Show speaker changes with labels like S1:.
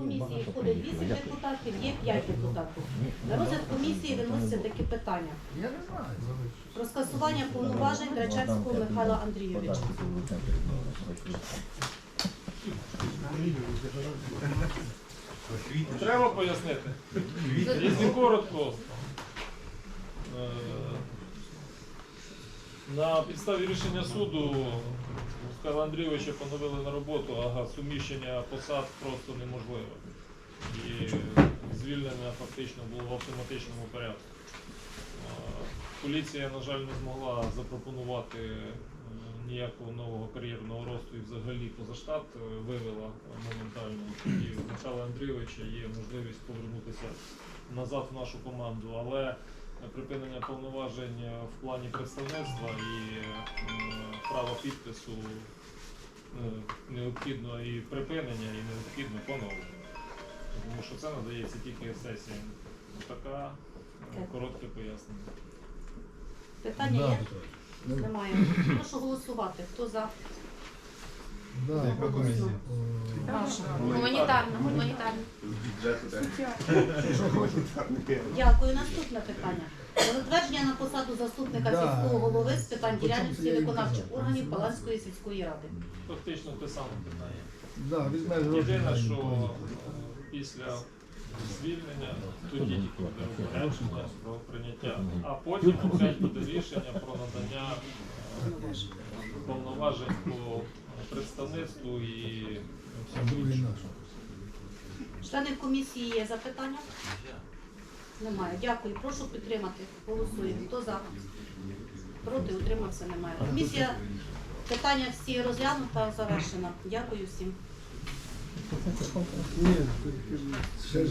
S1: комісії входить 8 депутатів, є 5 депутатів. На розгляд комісії виноситься такі питання.
S2: Я не знаю.
S1: Про скасування повноважень Грачевського Михайла Андрійовича.
S3: Треба пояснити. Якщо коротко, е, на підставі рішення суду Михайла Андрійовича поновили на роботу, ага, суміщення посад просто неможливе. І звільнення фактично було в автоматичному порядку. Поліція, на жаль, не змогла запропонувати е, ніякого нового кар'єрного росту і взагалі поза штат е, вивела моментально. І в Михайла Андрійовича є можливість повернутися назад в нашу команду, але припинення повноважень в плані представництва і е, права підпису необхідно і припинення, і необхідно поновлення. Тому що це надається тільки сесіям. Така е, коротке пояснення.
S1: Питання є? Немає. Прошу голосувати. Хто за?
S2: Да,
S1: Голосуємо. Прошу. Гуманітарна, гуманітарна. Дякую. Наступне питання. Посаду заступника
S2: Да.
S1: сільського голови з питань діяльності
S2: я
S1: виконавчих
S2: казав.
S1: органів Паланської сільської ради.
S3: Фактично те саме питання.
S2: Да, візьме гроші.
S3: Єдине, що е, після звільнення тоді тільки буде розпорядження про прийняття, а потім опять буде рішення про надання е, повноважень по представництву і всьому
S2: другий
S3: іншому.
S1: Члени комісії є запитання? Немає. Дякую. Прошу підтримати. Голосуємо. Хто за? Проти утримався немає. Комісія питання всі розглянута, завершена. дякую всім.
S2: Ні, ще ж